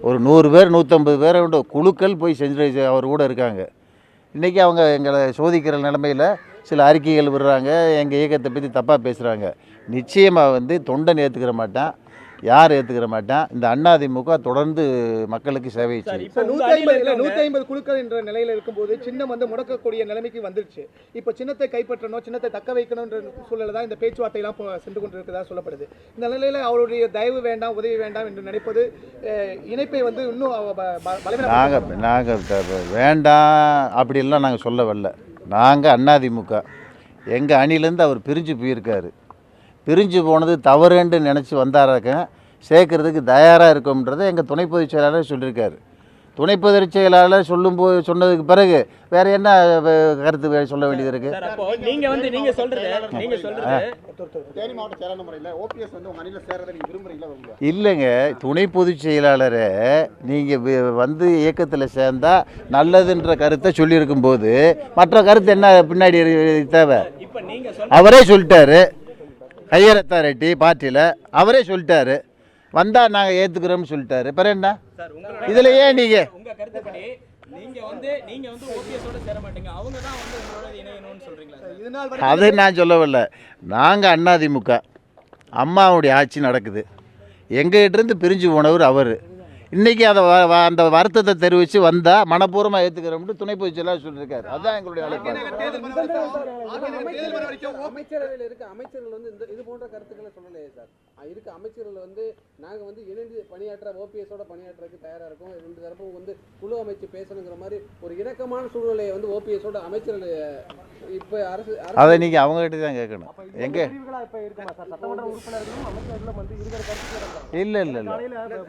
ஒரு நூறு பேர் நூற்றம்பது பேரோட குழுக்கள் போய் செஞ்சு அவர் கூட இருக்காங்க. இன்றைக்கி அவங்க எங்களை சோதிக்கிற நிலமையில் சில அறிக்கைகள் விடுறாங்க. எங்கள் இயக்கத்தை பற்றி தப்பாக பேசுகிறாங்க நிச்சயமாக வந்து தொண்டை ஏற்றுக்கிற மாட்டேன். யார் ஏற்றுக்கிற மாட்டான்? இந்த அதிமுக தொடர்ந்து மக்களுக்கு சேவை சார் செய்யும் அணியில ஐம்பது நூத்தி ஐம்பது குழுக்கள் என்ற நிலையில இருக்கும்போது சின்னம் வந்து முடக்கக்கூடிய நிலைமைக்கு வந்துருச்சு. இப்போ சின்னத்தை கைப்பற்றணும் சின்னத்தை தக்க வைக்கணும்ன்ற சூழல்ல தான் இந்த பேச்சுவார்த்தை எல்லாம் இப்போ சென்று கொண்டிருக்கிறதா சொல்லப்படுது. இந்த நிலையில அவருடைய தயவு வேண்டாம் உதவி வேண்டாம் என்று நினைப்பது இணைப்பை வந்து இன்னும். நாங்கள் நாங்கள் வேண்டாம் அப்படிலாம் நாங்கள் சொல்ல வரல. நாங்கள் அதிமுக எங்கள் அணிலேருந்து அவர் பிரிஞ்சு போயிருக்காரு. பிரிஞ்சு போனது தவறுன்னு நினச்சி வந்தாராக்க சேர்க்கறதுக்கு தயாராக இருக்கோம்ன்றதை எங்கள் துணை பொதுச் செயலாளர் சொல்லியிருக்காரு. துணை பொதுச் செயலாளர் சொல்லும்போது சொன்னதுக்கு பிறகு வேற என்ன கருத்து சொல்ல வேண்டியது அப்போ நீங்க வந்து நீங்க சொல்றது நீங்க சொல்றது. தேனி மாவட்ட செயலாளர் முறையில் ஓபிஎஸ் வந்து உங்க அணியில் சேர்றதை நீங்க விரும்புறீங்களா இல்லைங்க. துணை பொதுச் செயலாளரை நீங்கள் வந்து இயக்கத்தில் சேர்ந்தா நல்லதுன்ற கருத்தை சொல்லியிருக்கும் போது மற்ற கருத்து என்ன பின்னாடி தேவை? நீங்க அவரே சொல்லிட்டாரு. ஹையர் அத்தாரிட்டி பார்ட்டியில் அவரே சொல்லிட்டாரு. வந்தால் நாங்கள் ஏற்றுக்கிறோம்னு சொல்லிட்டாரு. பிறகு என்ன? இதில் ஏன் நீங்கள் உங்க கருத்துப்படி நீங்க வந்து நீங்க வந்து ஓபிஎஸ் ஓட சேர மாட்டீங்க. அவங்க தான் வந்து உங்களோட இணையணும்னு சொல்றீங்களா சார்? இது நாள் வரை அது நான் சொல்லவில்லை. நாங்கள் அதிமுக அம்மாவுடைய ஆட்சி நடக்குது. எங்ககிட்ட இருந்து பிரிஞ்சு போனவர் அவர். இன்றைக்கி அதை வ- வ- அந்த வருத்தத்தை தெரிவித்து வந்தால் மனப்பூர்வமாக ஏற்றுக்கிறோம்னனு துணை பொதுச் செயலாளர் சொல்லியிருக்காரு. அதுதான் எங்களுடைய வரைக்கும் அமைச்சரவையில் இருக்க அமைச்சர்கள் வந்து இந்த இது போன்ற கருத்துக்களை சொல்லலையே சார். இருக்க அமைச்சர்கள் வந்து நாங்கள் வந்து இணைந்து பணியாற்ற ஓபிஎஸோட பணியாற்றுறதுக்கு தயாராக இருக்கோம். ரெண்டு தரப்பும் வந்து குழு அமைச்சு பேசணுங்கிற மாதிரி ஒரு இணக்கமான சூழ்நிலையை வந்து ஓபிஎஸோட அமைச்சர்கள் இப்போ அரசு அதை நீங்கள் அவங்ககிட்ட தான் கேட்கணும். எங்கே? இப்ப இருக்குமா சார்? சட்டமன்ற உறுப்பினர்களும் அமைச்சர்களும் வந்து இருக்கிற கருத்து இல்லை இல்லை இல்லை.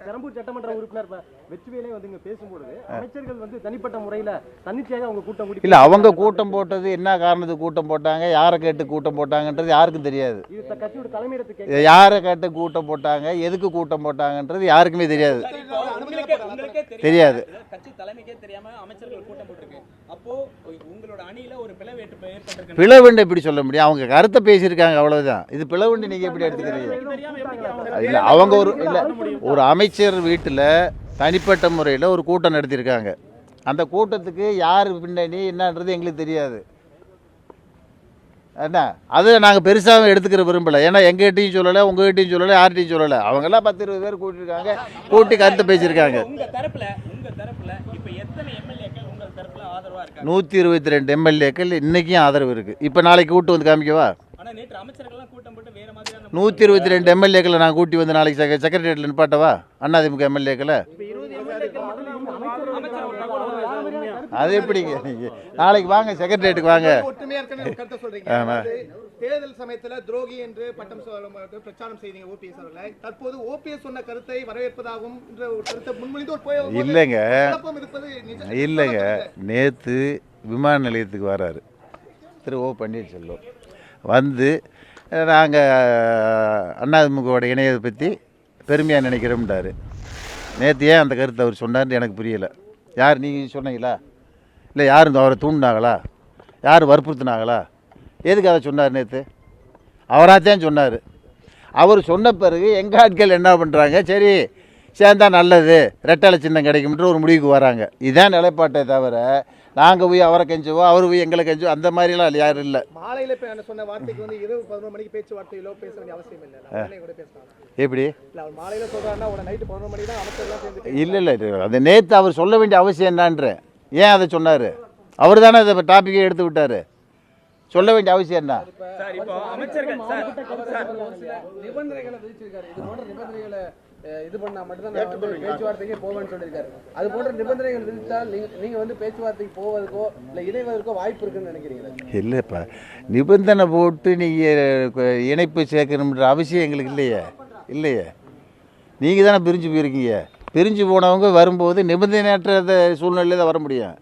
பெரம்பூர் சட்டமன்ற உறுப்பினர் ப- வெற்றிவேலே வந்து இங்க பேசும்பொழுது அமைச்சர்கள் வந்து தனிப்பட்ட முறையில தன்னிச்சையாக அவங்க கூட்டம் கூடி இல்லை அவங்க கூட்டம் போட்டது என்ன காரணத்துக்கு கூட்டம் போட்டாங்க யாரை கேட்டு கூட்டம் போட்டாங்கன்றது யாருக்கும் தெரியாது. கட்சியோட தலைமையிடத்துக்கு யாரை கேட்டு கூட்டம் போட்டாங்க எதுக்கு கூட்டம் போட்டாங்கன்றது யாருக்குமே தெரியாது. தெரியாது. கட்சி தலைமைக்கே தெரியாம அமைச்சர்கள் கூட்டம் போட்டிருக்கு பிளவுண்டு எப்படி சொல்ல முடியும்? அவங்க கருத்தை பேசியிருக்காங்க அவ்வளவுதான். இது பிளவுண்டு நீங்கள் எப்படி எடுத்துக்கிறீங்க? இல்லை அவங்க ஒரு இல்லை ஒரு அமைச்சர் வீட்டில் தனிப்பட்ட முறையில் ஒரு கூட்டம் நடத்தியிருக்காங்க. அந்த கூட்டத்துக்கு யார் பின்னணி என்னன்றது எங்களுக்கு தெரியாது. என்ன? அதை நாங்கள் பெருசாக எடுத்துக்கிற விரும்பலை. ஏன்னா எங்ககிட்டையும் சொல்லலை உங்ககிட்டையும் சொல்லலை யார்கிட்டையும் சொல்லலை. அவங்கெல்லாம் பத்து இருபது பேர் கூட்டியிருக்காங்க கூட்டி கருத்தை பேசியிருக்காங்க. நூற்றி இருபத்தி ரெண்டு எம்எல்ஏக்கள் இன்றைக்கும் ஆதரவு இருக்குது இப்போ நாளைக்கு கூட்டு வந்து காமிக்கவா? நேற்று இருபத்தி ரெண்டு எம்எல்ஏக்களை நான் கூட்டி வந்து நாளைக்கு செக செக்ரட்டரியேட்டில் நிப்பாட்டவா? அண்ணாதிமுக எம்எல்ஏக்களை? அது எப்படிங்க? நீங்கள் நாளைக்கு வாங்க செக்ரட்டரியேட்டுக்கு வாங்க. தேர்தல் சமயத்துல துரோகி என்று பட்டம் பிரச்சாரம் செய்தீங்க ஓபிஎஸ் அவர்களை. தற்போது ஓபிஎஸ் சொன்ன கருத்தை வரவேற்பதாகவும் என்ற ஒரு கருத்தை முன்மொழிந்து ஒரு போய் இல்லைங்க. இல்லைங்க. நேற்று விமான நிலையத்துக்கு வராரு. திரு ஓ பன்னீர்செல்வம். வந்து நாங்கள் அண்ணாதிமுகவோட இணையதை பற்றி பெருமையாக நினைக்கிறோம்ட்டாரு நேற்று ஏன் அந்த கருத்தை அவர் சொன்னார்னு எனக்கு புரியலை. யார் நீங்கள் சொன்னீங்களா? இல்லை யார் அவரை தூண்டினாங்களா? யார் வற்புறுத்தினாங்களா? எதுக்கு அதை சொன்னார் நேற்று அவராகத்தான் சொன்னார். அவர் சொன்ன பிறகு எங்கள் ஆட்கள் என்ன பண்ணுறாங்க சரி சேர்ந்தா நல்லது. ரெட்டலை சின்னம் கிடைக்கும்ன்ற ஒரு முடிவுக்கு வராங்க. இதுதான் நிலைப்பாட்டை தவிர நாங்கள் போய் அவரை கெஞ்சுவோம் அவர் போய் எங்களை கெஞ்சுவோம். அந்த மாதிரிலாம் யாரும் இல்லை. மாலையில சொன்ன வார்த்தைக்கு வந்து இரவு பதினொரு மணிக்கு பேச்சுவார்த்தையிலோ பேச வேண்டிய அவசியம் இல்லை. எப்படி? இல்ல இல்லை இல்லை அந்த நேற்று அவர் சொல்ல வேண்டிய அவசியம் என்னன்ற ஏன் அதை சொன்னார்? அவர் தானே அதை டாப்பிக்கை எடுத்து விட்டார். சொல்ல வேண்டிய அவசியம் என்ன? சார் இப்போ அமைச்சர்கள் சார் சார் ஒரு சில நிபந்தனைகளை விதிச்சிருக்காரு. இது பண்ணா வந்து பேச்சுவார்த்தைக்கே போவேன்னு சொல்லியிருக்காரு. அது போன்ற நிபந்தனைகள் விதித்தால் நீங்க நீங்க வந்து பேச்சுவார்த்தைக்கு போவதற்கோ இல்ல இணைவதற்கோ வாய்ப்பு இருக்குன்னு நினைக்கிறீங்களா? இல்லைப்பா. நிபந்தனை போட்டு நீங்கள் இணைப்பு சேர்க்கணுன்ற அவசியம் எங்களுக்கு இல்லையே. இல்லையே. நீங்கள் தானே பிரிஞ்சு போயிருக்கீங்க. பிரிஞ்சு போனவங்க வரும்போது நிபந்தனையற்ற சூழ்நிலையில் தான் வர முடியும்.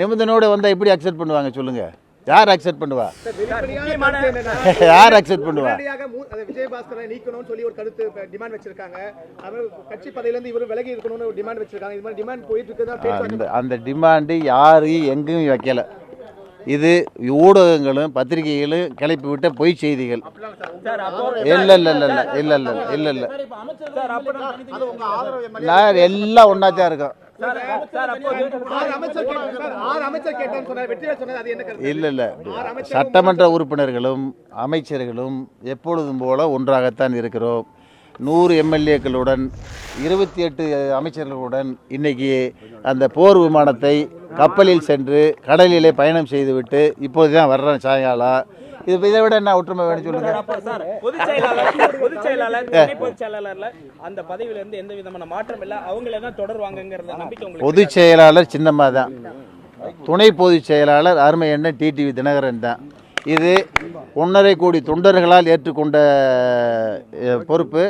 நிபந்தனையோடு வந்தால் எப்படி அக்செப்ட் பண்ணுவாங்க சொல்லுங்கள் யார் அக்செப்ட் பண்ணுவா? யார் அக்செப்ட் பண்ணுவா? விஜயபாஸ்கரை நீக்கணும்னு சொல்லி ஒரு கருத்து டிமாண்ட் வச்சிருக்காங்க அவர் கட்சி பதவியில இருந்து இவர் விலகி இருக்கணும்னு ஒரு டிமாண்ட் வச்சிருக்காங்க இது மாதிரி டிமாண்ட் போயிட்டு இருக்குதான் அந்த டிமாண்டு யாரும் எங்கேயும் வைக்கல. இது ஊடகங்களும் பத்திரிகைகளும் கிளப்பி விட்ட பொய் செய்திகள். இல்லை இல்லை இல்லை இல்லை இல்லை இல்லை இல்லை. இல்லை எல்லாம் ஒன்றா தான் இருக்கோம். இல்லை இல்லை. சட்டமன்ற உறுப்பினர்களும் அமைச்சர்களும் எப்பொழுதும் போல ஒன்றாகத்தான் இருக்கிறோம். நூறு எம்எல்ஏக்களுடன் இருபத்தி எட்டு அமைச்சர்களுடன் இன்னைக்கு அந்த போர் விமானத்தை கப்பலில் சென்று கடலிலே பயணம் செய்துவிட்டு இப்போது தான் வர்றேன் சாயங்காலம். இது இதை விட என்ன ஒற்றுமை வேணும். சொல்லுங்க பொதுச் செயலாளர் பொதுச் செயலாளர் துணை பொதுச் செயலாளர்ல அந்த பதவியில இருந்து எந்த விதமான மாற்றம் இல்ல. அவங்களே தான் தொடருவாங்கங்கறத நம்பிக்கை உங்களுக்கு பொதுச் செயலாளர் சின்னம்மா தான். துணை பொதுச் செயலாளர் அருமை எண்ணெய் டிடிவி தினகரன் தான். இது ஒன்றரை கோடி தொண்டர்களால் ஏற்றுக்கொண்ட பொறுப்பு.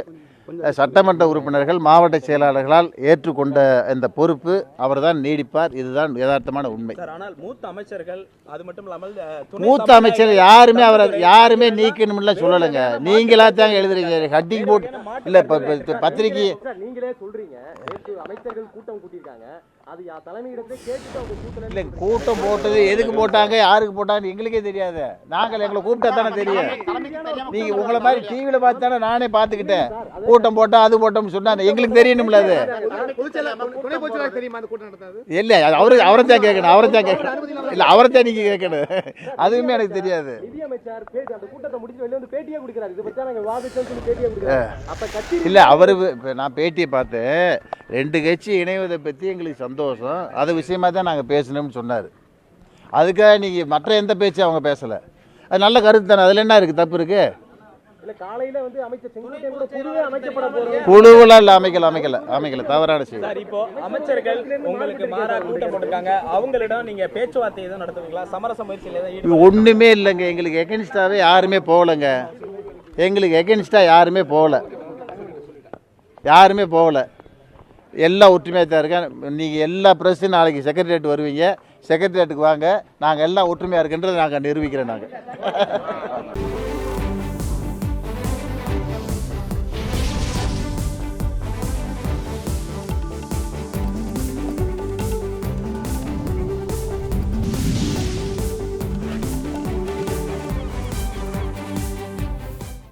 சட்டமன்ற உறுப்பினர்கள் மாவட்ட செயலாளர்களால் ஏற்றுக்கொண்ட இந்த பொறுப்பு அவர்தான் நீடிப்பார். இதுதான் யதார்த்தமான உண்மை. மூத்த அமைச்சர் யாருமே அவரை யாருமே நீக்கணும்லாம் சொல்லலைங்க. நீங்களா தாங்க எழுதுறீங்க. ஹட்டிங் போட்டு இல்லை சார் நீங்களே சொல்றீங்க. அமைச்சர்கள் கூட்டம் கூட்டியிருக்காங்க. அது யா- தலைமையிடத்தை கேட்டுட்டு அவங்க கூட்டல இல்லை கூட்டம் போட்டது எதுக்கு போட்டாங்க யாருக்கு போட்டாங்கன்னு எங்களுக்கே தெரியாது. நாங்கள் எங்களை கூப்பிட்டா தானே தெரியும். நீங்க உங்களை மாதிரி டிவியில் பார்த்து தானே நானே பார்த்துக்கிட்டேன். கூட்டம் போட்டா அது போட்டோம்னு சொன்னா எங்களுக்கு தெரியணும்ல அது. இல்லை அவரு அவரை தான் கேட்கணும் அவரை தான் கேட்கணும் இல்லை அவரை தான் நீங்கள் கேட்கணும். அதுவுமே எனக்கு தெரியாது. நிதியமைச்சர் பேட்டி அந்த கூட்டத்தை முடிச்சு வெளியே வந்து பேட்டியே கொடுக்கிறாரு. இதை பத்தி நாங்க விவாதிச்சோம்னு சொல்லி பேட்டியே கொடுக்கிறாரு. அப்ப கட்சி இல்லை அவர் இப்போ நான் பேட்டியை பார்த்தேன். ரெண்டு கட்சி இணைவதை பற்றி எங்களுக்கு சந்தோஷம். அது விஷயமா தான் நாங்கள் பேசணும்னு சொன்னார். அதுக்காக நீங்கள் மற்ற எந்த பேச்சும் அவங்க பேசலை. அது நல்ல கருத்து தானே. அதில் என்ன இருக்குது தப்பு இருக்குது இல்ல காலையில வந்து அமைச்சர் செங்கோட்டையன் கூட குழுவே அமைக்கப்பட போறோம். குழுவெல்லாம் இல்லை அமைக்கல அமைக்கல அமைக்கல. தவறான செய்தி. சார் இப்போ அமைச்சர்கள் உங்களுக்கு மாறா கூட்டம் போட்டிருக்காங்க. அவங்களிடம் நீங்க பேச்சுவார்த்தை எதுவும் நடத்துவீங்களா? சமரச முயற்சியில்? ஒன்றுமே இல்லைங்க. எங்களுக்கு எகென்ஸ்டாகவே யாருமே போகலைங்க. எங்களுக்கு எகென்ஸ்டாக யாருமே போகல. யாருமே போகல. எல்லாம் ஒற்றுமையாக தான் இருக்கேன். நீங்கள் எல்லா ப்ரெஸ்ஸும் நாளைக்கு செக்ரட்டரியேட் வருவீங்க. செக்ரட்டரியேட்டுக்கு வாங்க. நாங்கள் எல்லாம் ஒற்றுமையாக இருக்குன்றதை நாங்கள் நிரூபிக்கிறோம் நாங்கள்